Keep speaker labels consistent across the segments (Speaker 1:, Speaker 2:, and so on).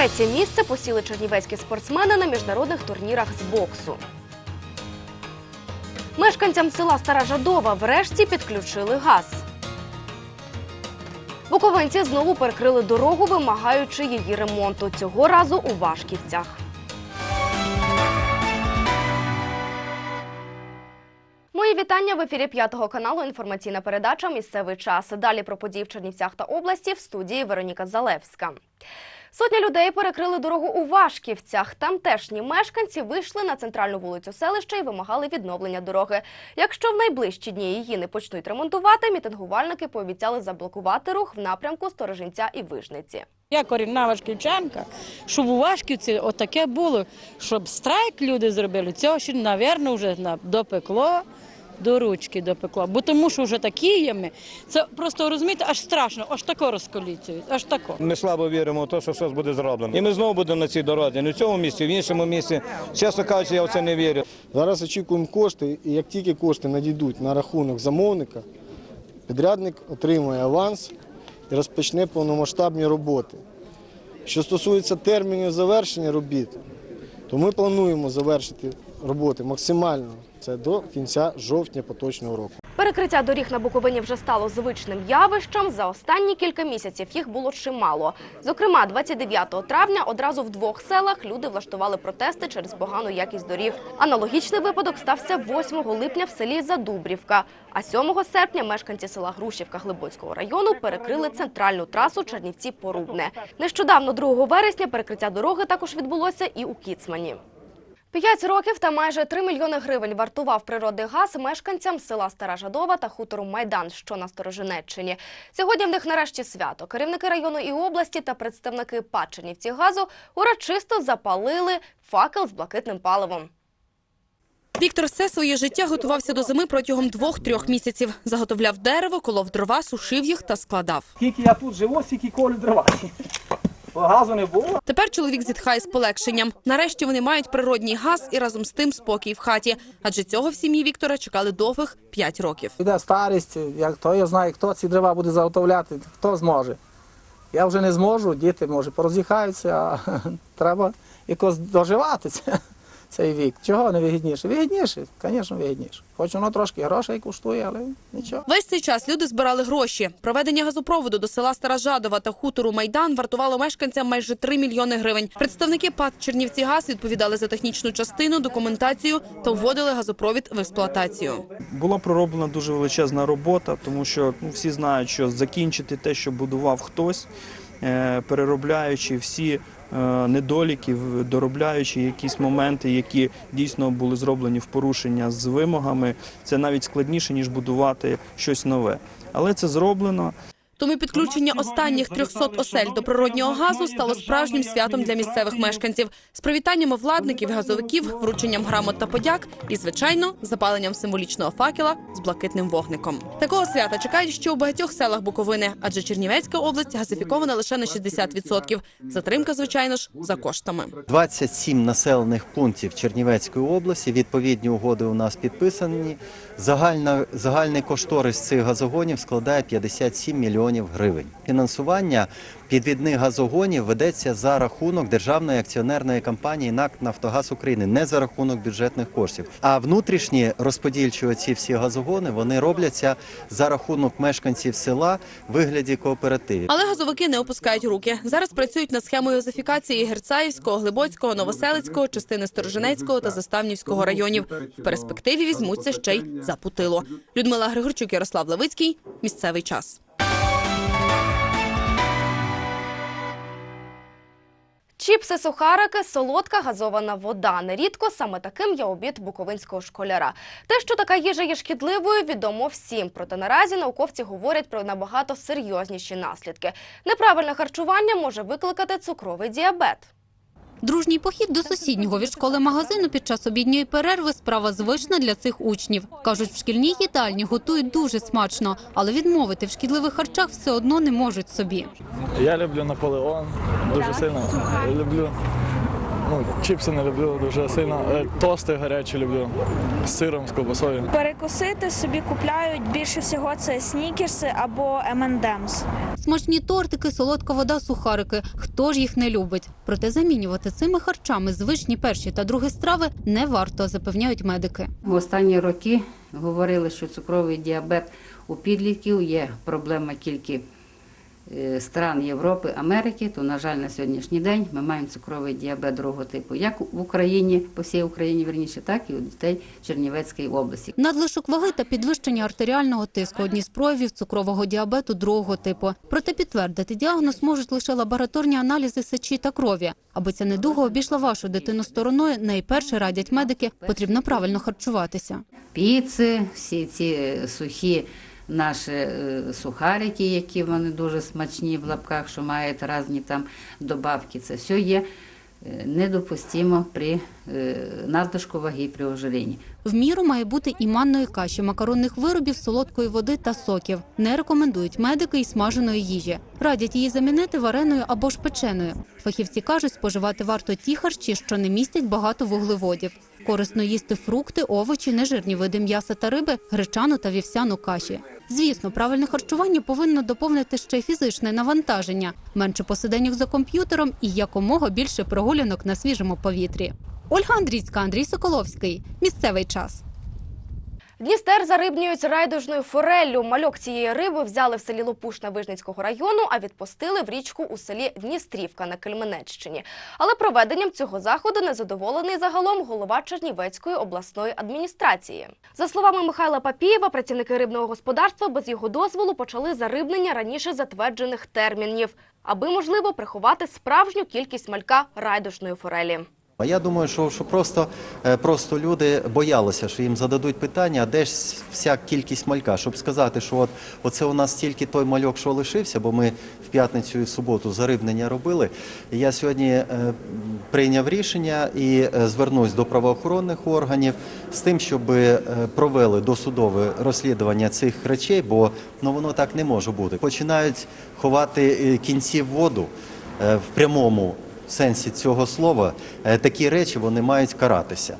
Speaker 1: Третє місце посіли чернівецькі спортсмени на міжнародних турнірах з боксу. Мешканцям села Стара Жадова врешті підключили газ. Буковинці знову перекрили дорогу, вимагаючи її ремонту. Цього разу у Вашківцях. Мої вітання в ефірі п'ятого каналу. Інформаційна передача Місцевий час. Далі про події в Чернівцях та області в студії Вероніка Залевська. Сотня людей перекрили дорогу у Вашківцях. Тамтешні мешканці вийшли на центральну вулицю селища і вимагали відновлення дороги. Якщо в найближчі дні її не почнуть ремонтувати, мітингувальники пообіцяли заблокувати рух в напрямку Сторожинця і Вижниці.
Speaker 2: Я корінна важківчанка, щоб у Вашківці отаке було, щоб страйк люди зробили, цього ще, мабуть, вже допекло, до ручки допекло. Бо тому що вже такі ями, це просто розумієте, аж страшно, аж тако розколіцюють, аж тако.
Speaker 3: Ми слабо віримо в те, що щось буде зроблено. І ми знову будемо на цій дорозі. Не в цьому місці, в іншому місці. Чесно кажучи, я в це не вірю.
Speaker 4: Зараз очікуємо кошти, і як тільки кошти надійдуть на рахунок замовника, підрядник отримує аванс і розпочне повномасштабні роботи. Що стосується термінів завершення робіт, то ми плануємо завершити роботи максимально. Це до кінця жовтня поточного року.
Speaker 1: Перекриття доріг на Буковині вже стало звичним явищем. За останні кілька місяців їх було чимало. Зокрема, 29 травня одразу в двох селах люди влаштували протести через погану якість доріг. Аналогічний випадок стався 8 липня в селі Задубрівка. А 7 серпня мешканці села Грушівка Глибоцького району перекрили центральну трасу Чернівці-Порубне. Нещодавно, 2 вересня, перекриття дороги також відбулося і у Кіцмані. П'ять років та майже 3 мільйони гривень вартував природний газ мешканцям села Стара Жадова та хутору Майдан, що на Сторожинеччині. Сьогодні в них нарешті свято. Керівники району і області та представники Падчинівці газу урочисто запалили факел з блакитним паливом.
Speaker 5: Віктор все своє життя готувався до зими протягом двох-трьох місяців. Заготовляв дерево, колов дрова, сушив їх та складав.
Speaker 6: Скільки я тут живу, стільки колю дрова. Газу не було.
Speaker 5: Тепер чоловік зітхає з полегшенням. Нарешті вони мають природній газ і разом з тим спокій в хаті. Адже цього в сім'ї Віктора чекали довгих п'ять років.
Speaker 6: Іде старість, як то я знаю, хто ці дрова буде заготовляти, хто зможе. Я вже не зможу, діти може пороз'їхаються, а треба якось доживати це- цей вік. Чого не вигідніше? Вигідніше, звісно, вигідніше. Хоч воно трошки грошей коштує, але нічого.
Speaker 5: Весь цей час люди збирали гроші. Проведення газопроводу до села Стара Жадова та хутору Майдан вартувало мешканцям майже 3 мільйони гривень. Представники ПАД Чернівці Газ відповідали за технічну частину, документацію та вводили газопровід в експлуатацію.
Speaker 7: Була пророблена дуже величезна робота, тому що ну, всі знають, що закінчити те, що будував хтось, переробляючи всі е, недоліки, доробляючи якісь моменти, які дійсно були зроблені в порушення з вимогами, це навіть складніше ніж будувати щось нове. Але це зроблено.
Speaker 5: Тому підключення останніх 300 осель до природнього газу стало справжнім святом для місцевих мешканців з привітаннями владників, газовиків, врученням грамот та подяк і, звичайно, запаленням символічного факела з блакитним вогником. Такого свята чекають ще у багатьох селах Буковини, адже Чернівецька область газифікована лише на 60%. Затримка, звичайно ж, за коштами.
Speaker 8: 27 населених пунктів Чернівецької області. Відповідні угоди у нас підписані. Загальна, загальний кошторис цих газогонів складає 57 мільйонів гривень. Фінансування підвідних газогонів ведеться за рахунок державної акціонерної компанії НАК Нафтогаз України, не за рахунок бюджетних коштів. А внутрішні розподільчі оці всі газогони вони робляться за рахунок мешканців села в вигляді кооперативів.
Speaker 5: Але газовики не опускають руки. Зараз працюють над схемою газифікації Герцаївського, Глибоцького, Новоселицького, частини Сторожинецького та Заставнівського районів. В перспективі візьмуться ще й за Путило. Людмила Григорчук, Ярослав Левицький. Місцевий час.
Speaker 1: Чіпси, сухарики, солодка газована вода. Нерідко саме таким є обід буковинського школяра. Те, що така їжа є шкідливою, відомо всім. Проте наразі науковці говорять про набагато серйозніші наслідки. Неправильне харчування може викликати цукровий діабет.
Speaker 9: Дружній похід до сусіднього від школи магазину під час обідньої перерви справа звична для цих учнів. Кажуть, в шкільній їдальні готують дуже смачно, але відмовити в шкідливих харчах все одно не можуть собі.
Speaker 10: Я люблю Наполеон дуже сильно. Люблю Ну, чіпси не люблю дуже сильно. Е, Тости гарячі люблю. З сиром, з ковбасою.
Speaker 11: Перекусити собі купляють більше всього це снікерси або M&M's.
Speaker 9: Смачні тортики, солодка вода, сухарики. Хто ж їх не любить? Проте замінювати цими харчами звичні перші та другі страви не варто, запевняють медики.
Speaker 12: В останні роки говорили, що цукровий діабет у підлітків є проблема тільки стран Європи, Америки. То, на жаль, на сьогоднішній день ми маємо цукровий діабет другого типу, як в Україні, по всій Україні верніше, так і у дітей Чернівецької області.
Speaker 9: Надлишок ваги та підвищення артеріального тиску – одні з проявів цукрового діабету другого типу. Проте підтвердити діагноз можуть лише лабораторні аналізи сечі та крові. Аби ця недуга обійшла вашу дитину стороною, найперше радять медики, потрібно правильно харчуватися.
Speaker 12: Піци, всі ці сухі наші е, сухарики, які вони дуже смачні в лапках, що мають різні там добавки, це все є е, недопустимо при е, надлишку ваги при ожирінні.
Speaker 9: В міру має бути і манної каші, макаронних виробів, солодкої води та соків. Не рекомендують медики і смаженої їжі. Радять її замінити вареною або ж печеною. Фахівці кажуть, споживати варто ті харчі, що не містять багато вуглеводів. Корисно їсти фрукти, овочі, нежирні види м'яса та риби, гречану та вівсяну каші. Звісно, правильне харчування повинно доповнити ще й фізичне навантаження, менше посиденьок за комп'ютером і якомога більше прогулянок на свіжому повітрі. Ольга Андрійська, Андрій Соколовський. Місцевий час.
Speaker 1: Дністер зарибнюють райдужною фореллю. Мальок цієї риби взяли в селі Лопушна Вижницького району, а відпустили в річку у селі Дністрівка на Кельменеччині. Але проведенням цього заходу незадоволений загалом голова Чернівецької обласної адміністрації. За словами Михайла Папієва, працівники рибного господарства без його дозволу почали зарибнення раніше затверджених термінів, аби можливо приховати справжню кількість малька райдужної форелі.
Speaker 8: А я думаю, що, що просто, е, просто люди боялися, що їм зададуть питання, а де ж вся кількість малька, щоб сказати, що от оце у нас тільки той мальок, що лишився, бо ми в п'ятницю і суботу зарибнення робили. Я сьогодні е, прийняв рішення і е, звернусь до правоохоронних органів з тим, щоб провели досудове розслідування цих речей, бо ну воно так не може бути. Починають ховати кінці в воду в прямому сенсі цього слова, е, такі речі вони мають каратися.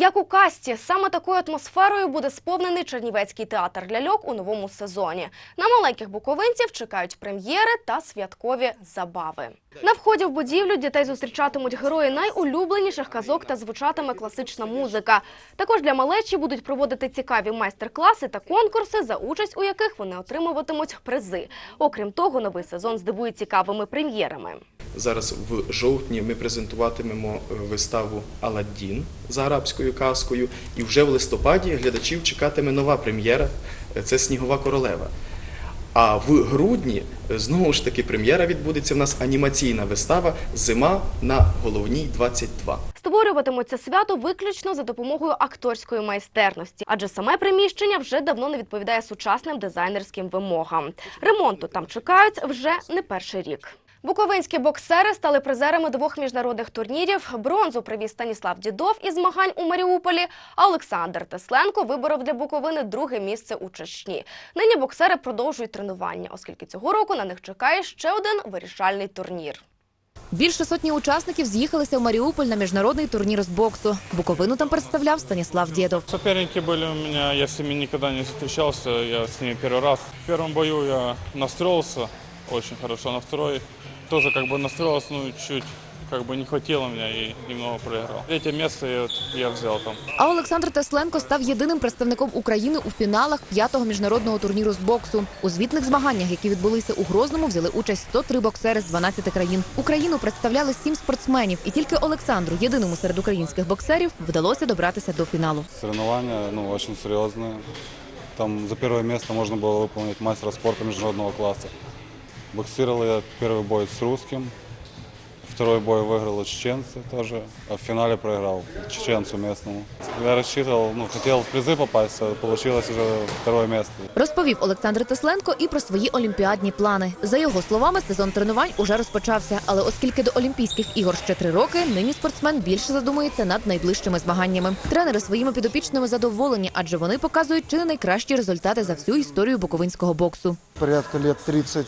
Speaker 1: Як у касті, саме такою атмосферою буде сповнений Чернівецький театр ляльок у новому сезоні. На маленьких буковинців чекають прем'єри та святкові забави. На вході в будівлю дітей зустрічатимуть герої найулюбленіших казок та звучатиме класична музика. Також для малечі будуть проводити цікаві майстер-класи та конкурси, за участь у яких вони отримуватимуть призи. Окрім того, новий сезон здивує цікавими прем'єрами.
Speaker 13: Зараз в жовтні ми презентуватимемо е, виставу Аладдін за арабською казкою, і вже в листопаді глядачів чекатиме нова прем'єра е, це Снігова королева. А в грудні е, знову ж таки прем'єра відбудеться в нас анімаційна вистава Зима на головній 22.
Speaker 1: Створюватимуть це свято виключно за допомогою акторської майстерності, адже саме приміщення вже давно не відповідає сучасним дизайнерським вимогам. Ремонту там чекають вже не перший рік. Буковинські боксери стали призерами двох міжнародних турнірів. Бронзу привіз Станіслав Дідов із змагань у Маріуполі, а Олександр Тесленко виборов для Буковини друге місце у Чечні. Нині боксери продовжують тренування, оскільки цього року на них чекає ще один вирішальний турнір.
Speaker 14: Більше сотні учасників з'їхалися в Маріуполь на міжнародний турнір з боксу. Буковину там представляв Станіслав Дєдов.
Speaker 10: Соперники были у меня, я с ними никогда не встречался, я с ними первый раз. В первом бою я настроился очень хорошо, на второй тоже как бы настроился, ну чуть как бы не хватило меня и немного проиграл. Третье место я, я взял там.
Speaker 14: А Олександр Тесленко став єдиним представником України у фіналах п'ятого міжнародного турніру з боксу. У звітних змаганнях, які відбулися у Грозному, взяли участь 103 боксери з 12 країн. Україну представляли сім спортсменів, і тільки Олександру, єдиному серед українських боксерів, вдалося добратися до фіналу.
Speaker 10: Соревнования, ну, очень серьезные. Там за первое место можно было выполнить мастера спорта международного класса. Боксировал я первый бой с русским, второй бой выиграл у чеченца тоже, а в финале проиграл чеченцу местному. Я рассчитывал, ну, хотел в призы попасть, а получилось уже второе место.
Speaker 14: Розповів Олександр Тесленко і про свої олімпіадні плани. За його словами, сезон тренувань уже розпочався. Але оскільки до Олімпійських ігор ще три роки, нині спортсмен більше задумується над найближчими змаганнями. Тренери своїми підопічними задоволені, адже вони показують чи не найкращі результати за всю історію буковинського боксу.
Speaker 4: Порядка лет 30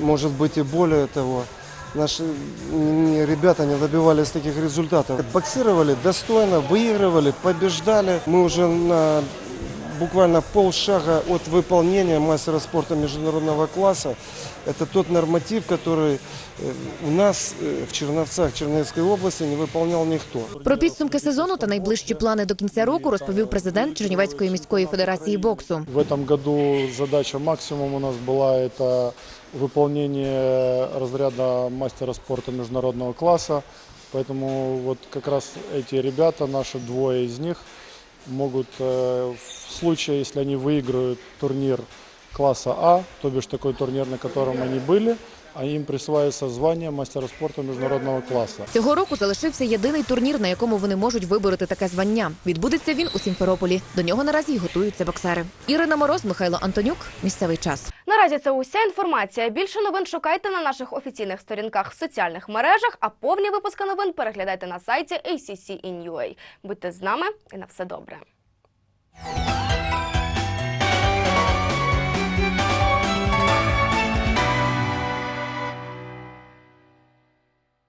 Speaker 15: может быть и более того. Наши м, ребята не добивались таких результатов. Боксировали достойно, выигрывали, побеждали. Мы уже на буквально полшага от выполнения мастера спорта международного класса. Это тот норматив, который э, у нас э, в Черновцах Чернівської области не выполнял никто.
Speaker 14: Про підсумки сезону та найближчі плани до кінця року розповів президент Чернівецької міської федерації боксу.
Speaker 16: В этом году задача максимум у нас была это выполнение разряда мастера спорта международного класса. Поэтому вот как раз эти ребята, наши двое из них, могут э, в случае, если они выиграют турнир класса А, то бишь такой турнир, на котором они были, а им присваивается звание мастера спорта международного класса.
Speaker 14: Цього року залишився єдиний турнір, на якому вони можуть вибороти таке звання. Відбудеться він у Сімферополі. До нього наразі й готуються боксери. Ірина Мороз, Михайло Антонюк. Місцевий час.
Speaker 1: Наразі це уся інформація. Більше новин шукайте на наших офіційних сторінках в соціальних мережах, а повні випуски новин переглядайте на сайті ACC.in.ua. Будьте з нами і на все добре.